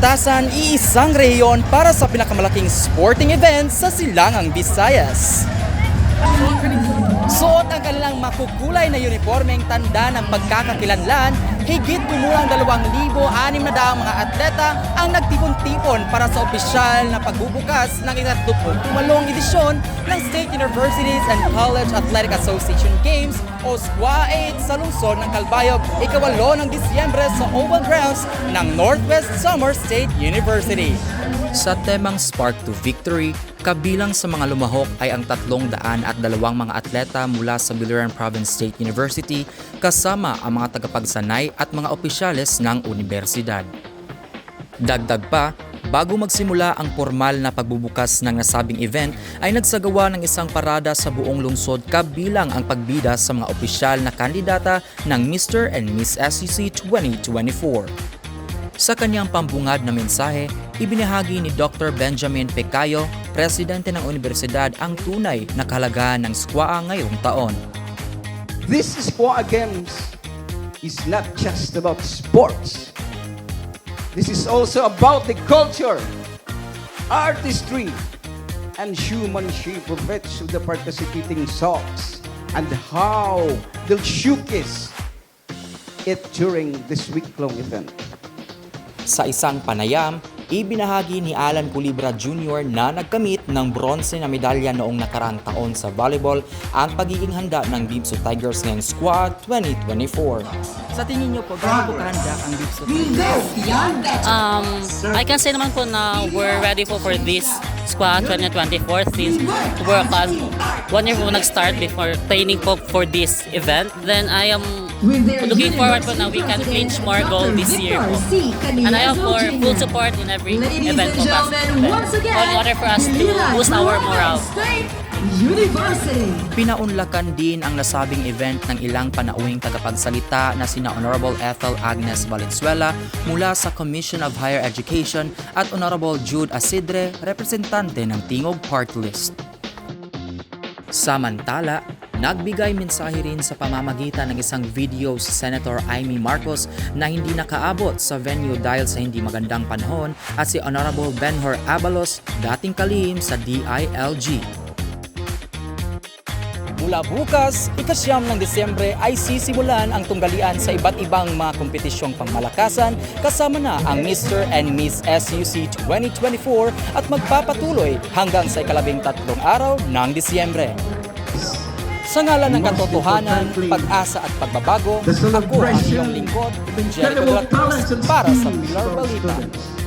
Batasan, iisang rehiyon para sa pinakamalaking sporting event sa Silangang Visayas. Suot ang kanilang makukulay na uniformeng tanda ng pagkakakilanlan, higit kumulang 2,600 na daang mga atleta ang nagtipon-tipon para sa opisyal na pagbubukas ng ikatlupong edisyon ng State Universities and College Athletic Association Games o SQA 8 sa lungsod ng Calbayog, ikawalo ng Disyembre sa Oval Grounds ng Northwest Summer State University. Sa temang Spark to Victory, kabilang sa mga lumahok ay ang tatlong daan at dalawang mga atleta mula sa Biliran Province State University kasama ang mga tagapagsanay at mga opisyales ng universidad. Dagdag pa, bago magsimula ang formal na pagbubukas ng nasabing event ay nagsagawa ng isang parada sa buong lungsod kabilang ang pagbida sa mga opisyal na kandidata ng Mr. and Miss SEC 2024. Sa kanyang pambungad na mensahe, ibinahagi ni Dr. Benjamin Pecayo, presidente ng universidad, ang tunay na kahalagaan ng SQA ngayong taon. This Squaw Games is not just about sports. This is also about the culture, artistry, and humanship of each of the participating songs and how they'll showcase it during this week-long event. Sa isang panayam, ibinahagi ni Alan Culibra Jr. na nagkamit ng bronze na medalya noong nakaraang taon sa volleyball ang pagiging handa ng Bibso Tigers ngayong Squad 2024. Sa tingin niyo po, gaano po kahanda ang Bibso Um, I can say naman po na we're ready po for this squad 2024 since we're class one year po nag-start before training po for this event. Then I am looking forward po na we can clinch more goal this year po. And I have for full support in every event po. In order for us to boost our morale. University. Pinaunlakan din ang nasabing event ng ilang panauhing tagapagsalita na sina Honorable Ethel Agnes Valenzuela mula sa Commission of Higher Education at Honorable Jude Asidre, representante ng Tingog Party List. Samantala, nagbigay mensahe rin sa pamamagitan ng isang video si Senator Amy Marcos na hindi nakaabot sa venue dahil sa hindi magandang panahon at si Honorable Benhur Abalos, dating kalihim sa DILG. Mula bukas, ikasyam ng Desyembre ay sisimulan ang tunggalian sa iba't ibang mga kompetisyong pangmalakasan kasama na ang Mr. and Miss SUC 2024 at magpapatuloy hanggang sa ikalabing tatlong araw ng Disyembre. Sa ngalan ng katotohanan, pag-asa at pagbabago, ako ang iyong lingkod, Jericho de la Cruz, para sa Pilar Balita.